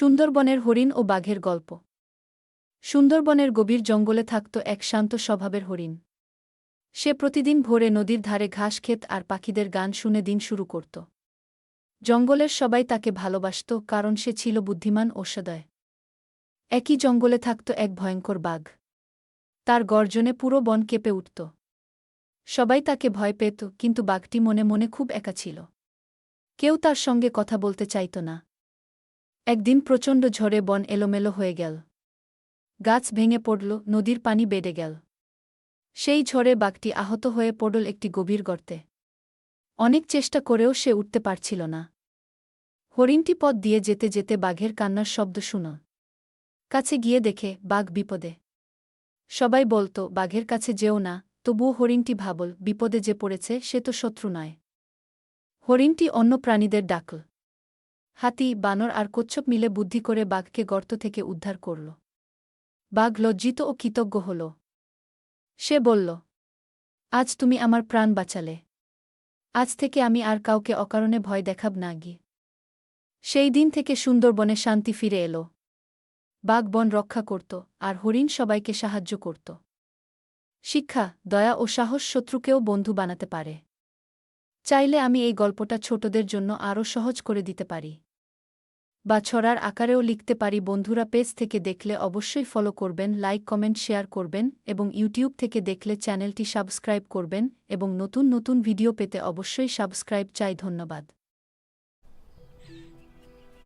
সুন্দরবনের হরিণ ও বাঘের গল্প। সুন্দরবনের গভীর জঙ্গলে থাকত এক শান্ত স্বভাবের হরিণ। সে প্রতিদিন ভোরে নদীর ধারে ঘাস ক্ষেত আর পাখিদের গান শুনে দিন শুরু করত। জঙ্গলের সবাই তাকে ভালোবাসত কারণ সে ছিল বুদ্ধিমান ও সদয়। একই জঙ্গলে থাকত এক ভয়ঙ্কর বাঘ। তার গর্জনে পুরো বন কেঁপে উঠত। সবাই তাকে ভয় পেত, কিন্তু বাঘটি মনে মনে খুব একা ছিল। কেউ তার সঙ্গে কথা বলতে চাইত না। একদিন প্রচণ্ড ঝড়ে বন এলোমেলো হয়ে গেল। গাছ ভেঙে পড়ল, নদীর পানি বেড়ে গেল। সেই ঝড়ে বাঘটি আহত হয়ে পড়ল একটি গভীর গর্তে। অনেক চেষ্টা করেও সে উঠতে পারছিল না। হরিণটি পথ দিয়ে যেতে যেতে বাঘের কান্নার শব্দ শুন। কাছে গিয়ে দেখে, বাঘ বিপদে। সবাই বলতো, বাঘের কাছে যেও না, তবুও হরিণটি ভাবল, বিপদে যে পড়েছে সে তো শত্রু নয়। হরিণটি অন্য প্রাণীদের ডাকল। হাতি, বানর আর কচ্ছপ মিলে বুদ্ধি করে বাঘকে গর্ত থেকে উদ্ধার করল। বাঘ লজ্জিত ও কৃতজ্ঞ হল। সে বলল, আজ তুমি আমার প্রাণ বাঁচালে। আজ থেকে আমি আর কাউকে অকারণে ভয় দেখাব না গি। সেই দিন থেকে সুন্দরবনে শান্তি ফিরে এলো। বাঘ বন রক্ষা করত আর হরিণ সবাইকে সাহায্য করত। শিক্ষা, দয়া ও সাহস শত্রুকেও বন্ধু বানাতে পারে। চাইলে আমি এই গল্পটা ছোটদের জন্য আরও সহজ করে দিতে পারি। বা ছড়ার আকারেও লিখতে পারি। বন্ধুরা পেজ থেকে দেখলে অবশ্যই ফলো করবেন লাইক কমেন্ট শেয়ার করবেন এবং ইউটিউব থেকে দেখলে চ্যানেলটি সাবস্ক্রাইব করবেন এবং নতুন নতুন ভিডিও পেতে অবশ্যই সাবস্ক্রাইব চাই। ধন্যবাদ।